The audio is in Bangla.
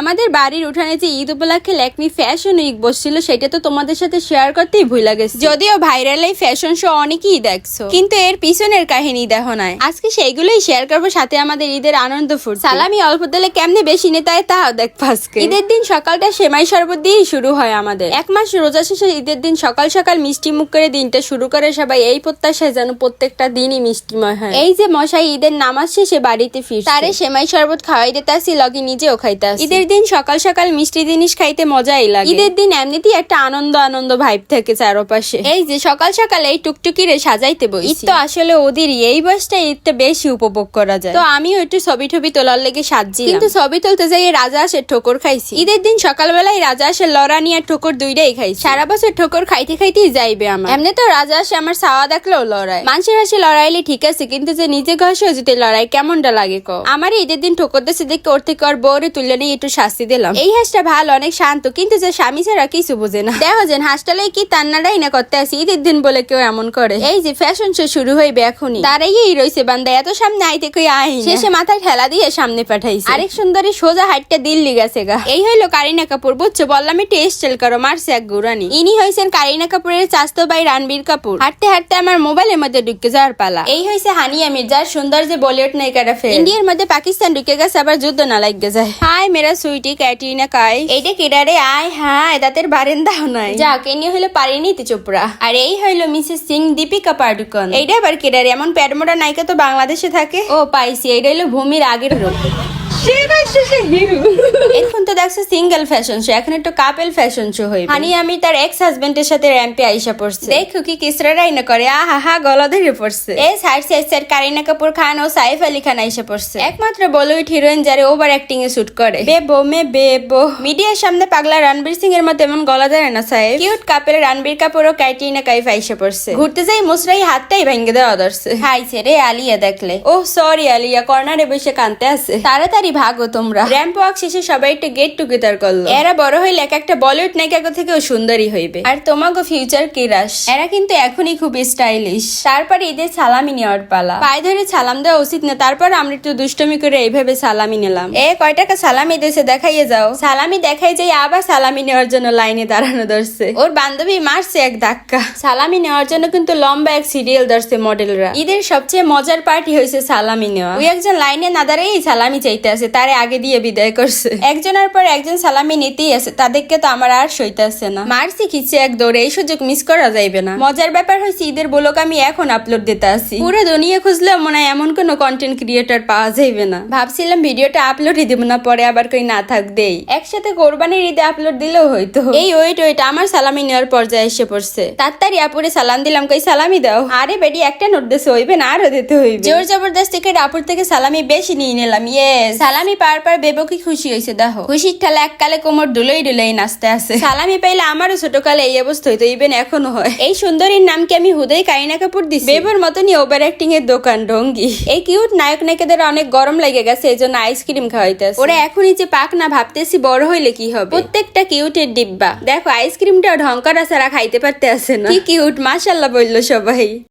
আমাদের বাড়ির উঠানে যে ঈদ উপলক্ষে ল্যাকমি ফ্যাশন উইক বসছিল, সেটা তো তোমাদের সাথে শেয়ার করতেই ভুলে গেছি। যদিও ভাইরাল এই ফ্যাশন শো অনেকেই দেখছ, কিন্তু এর পিছনের কাহিনী দেখো নাই। আজকে সেইগুলোই শেয়ার করব, সাথে আমাদের ঈদের আনন্দ ফুট সালামি অল্প দিলে কেমনে বেশি নেতায় তাও দেখব আজকে। ঈদের দিন সকালটা সেমাই শরবত দিয়েই শুরু হয় আমাদের। এক মাস রোজা শেষে ঈদের দিন সকাল সকাল মিষ্টি মুখ করে দিনটা শুরু করে সবাই এই প্রত্যাশায় যেন প্রত্যেকটা দিনই মিষ্টিময় হয়। এই যে মশাই ঈদের নামাজ শেষে বাড়িতে ফির তারে সেমাই শরবত খাওয়াই দিতে আসি লগে নিজেও খাইতে আসি। ঈদের দিন সকাল সকাল মিষ্টি জিনিস খাইতে মজাই লাগে। ঈদের দিন এমনিতেই একটা আনন্দ আনন্দ ভাইব থাকে চারপাশে এই যে সকাল সকাল এই টুকটুকি রে সাজাইতে বই ঈদ তো আসলে ওদেরই এই বয়সটা ঈদটা বেশি উপভোগ করা যায়। তো আমিও একটু ছবি টবি তোলার লেগে সাজছি কিন্তু ছবি তুলতে যাই রাজা আসে ঠোকর খাইছি। ঈদের দিন সকালবেলায় রাজা আসে লড়া নিয়ে ঠোকর দুইটাই খাইছি। সারা বছর ঠোকর খাইতে খাইতেই যাইবে আমার। এমনি তো রাজা আসে আমার সাওয়া দেখলেও লড়াই। মানুষের হাসি লড়াইলে ঠিক আছে কিন্তু যে নিজে ঘষে যদি লড়াই কেমনটা লাগে কো আমার ঈদের দিন ঠোকর দেশে দেখে ওর থেকে ওর বউরে তুলে নিয়ে একটু শাস্তি দিলাম। এই হাঁসটা ভালো অনেক শান্ত কিন্তু যে স্বামী ছাড়া কিছু বুঝে না। দেখো যেন হাঁসটালাই কি তান্নাটাই না করতে আসি ঈদের দিন বলে কেউ এমন করে। এই যে ফ্যাশন শো শুরু হইবে এখনই। দাঁড়াইয়েই রইছে বান্দা এত সামনে আইতে কই আই শেষে মাথায় ঠেলা দিয়ে সামনে পাঠাইছে। আরেক সুন্দরী সোজা হাইটটা দিল্লি গেছে গা। এই হইল কারিনা কাপুর বুঝছ? বললাম একটু স্টাইল করো মারছে এক গুরানি ইনি হইছেন কারিনা কাপুরের চাস্তো ভাই রণবীর কাপুর। হাঁটতে হাঁটতে আমার মোবাইলের মধ্যে ঢুকে যাওয়ার পালা। এই হইছে হানিয়া মির্জার সুন্দর যে বলিউড নায়িকারা ফের। ইন্ডিয়ার মধ্যে পাকিস্তান ঢুকে গেছে আবার যুদ্ধ না লাগে যায়। হাই মেরা সুইটি ক্যাটরিনা কাই। এইটা কেডারে আয় হ্যাঁ এদাতের বারেন্দা নাই। যাক এনি হইল পরিণীতি চোপড়া। আর এই হইল মিসেস সিং দীপিকা পাডুকন। এইটা আবার কেডারে এমন প্যাডমোটা নাইকা তো বাংলাদেশে থাকে। ও পাইছি এইটা হইল ভূমির আগের রূপ। এখন তো দেখছ সিঙ্গেল ফ্যাশন শো এখন একটু কাপেল ফ্যাশন শো হইবে। হানি আমি তার এক্স হাজবেন্ডের সাথে র্যাম্পে আইসা পড়ছে। দেখো কি কিসরারাই না করে আহা হা গলা ধরে পড়ছে। এই side side side Kareena Kapoor Khan ও সাইফ আলী খান আইসা পড়ছে। একমাত্র বলিউড হিরোইন যারে ওভার অ্যাক্টিং এ শুট করে। বেবো মে বেবো। মিডিয়ার সামনে পাগলা রণবীর সিং এর মতো এমন গলা ধরে না সাইফ। কিউট কাপেল রণবীর কাপুর ও ক্যাটরিনা কাইফ আইসা পড়ছে। ঘুরতে যাই মুসরাই হাতটাই ভেঙে দেওয়া ধরছে। হাইছে রে আলিয়া দেখলে। ও সরি আলিয়া কর্নারে বসে কানতে আছে। তাড়াতাড়ি ভাগো তোমরা। র্যাম্প ওয়াক শেষে সবাই একটু গেট টুগেদার করল। এরা বড় হইলে এক একটা বলিউড নায়িকা থেকেও সুন্দরী হইবে। আর তোমাকে ফিউচার কিরাস এরা কিন্তু এখনই খুব স্টাইলিশ তারপর ঈদের সালামি নেওয়ার পালা। পায়ে ধরে সালাম দেওয়া উচিত না তারপর আমরা একটু দুষ্টমি করে এইভাবে সালামি নিলাম। এ কয় টাকা সালামি দেশে দেখাইয়ে যাও। সালামি দেখাই যাই আবার সালামি নেওয়ার জন্য লাইনে দাঁড়ানো ধরছে। ওর বান্ধবী মারছে এক ধাক্কা। সালামি নেওয়ার জন্য কিন্তু লম্বা এক সিরিয়াল ধরছে মডেলরা। ঈদের সবচেয়ে মজার পার্টি হয়েছে সালামি নেওয়া। ওই একজন লাইনে না দাঁড়িয়েই সালামি চাইতে আছে তারে আগে দিয়ে বিদায় করছে। একজনের পর একজন সালামি নিতেই আছে তাদেরকে তো আমার আর সইতেছে না। মার শিখিছে এক দৌড়ে এই সুযোগ মিস করা যাইবে না। মজার ব্যাপার হয়েছে ঈদের বলক আমি এখন আপলোড দিতে আসি পুরো দুনিয়া খুঁজলেও মনে হয় এমন কোনো কন্টেন্ট ক্রিয়েটর পাওয়া যাইবে না। ভাবছিলাম ভিডিওটা আপলোডই দিব না পরে আবার কই না থাক দেই। একসাথে কোরবানির ঈদে আপলোড দিলেও হইতো। এই ওয়েট ওয়েট আমার সালামি নেওয়ার পর্যায়ে এসে পড়ছে। তাড়াতাড়ি আপুরে সালাম দিলাম কই সালামি দাও। আরে বেডি একটা নোট দেশে হইবে না আরও দিতে হইবে। জোর জবরদস্তি করে আপুর থেকে সালামি বেশি নিয়ে নিলাম ইয়ে সালামি পার পার বেবো কি খুশি হয়েছে দেখো। খুশির ঠেলা এককালে কোমর দুলোই দুলোই নাচতে আছে। সালামি পাইলে আমারও ছোটকালে এই অবস্থা হইতো ইভেন এখনও হয়। এই সুন্দরীর নাম কি আমি হুদয় কারিনা কাপুর দিছি? বেবোর মতনই ওভার অ্যাক্টিং এর দোকান ডঙ্গি এই কিউট নায়ক নায়িকাদের অনেক গরম লেগে গেছে, এই জন্য আইসক্রিম খাওয়াইতেছে। ওরা, এখনই যে পাক না ভাবতেছি, বড় হইলে কি হবে? প্রত্যেকটা কিউটের ডিব্বা। দেখো আইসক্রিমটাও ঢঙ্করা ছাড়া খাইতে পারতে আসে না। কি কিউট মাশাল্লাহ বলল সবাই।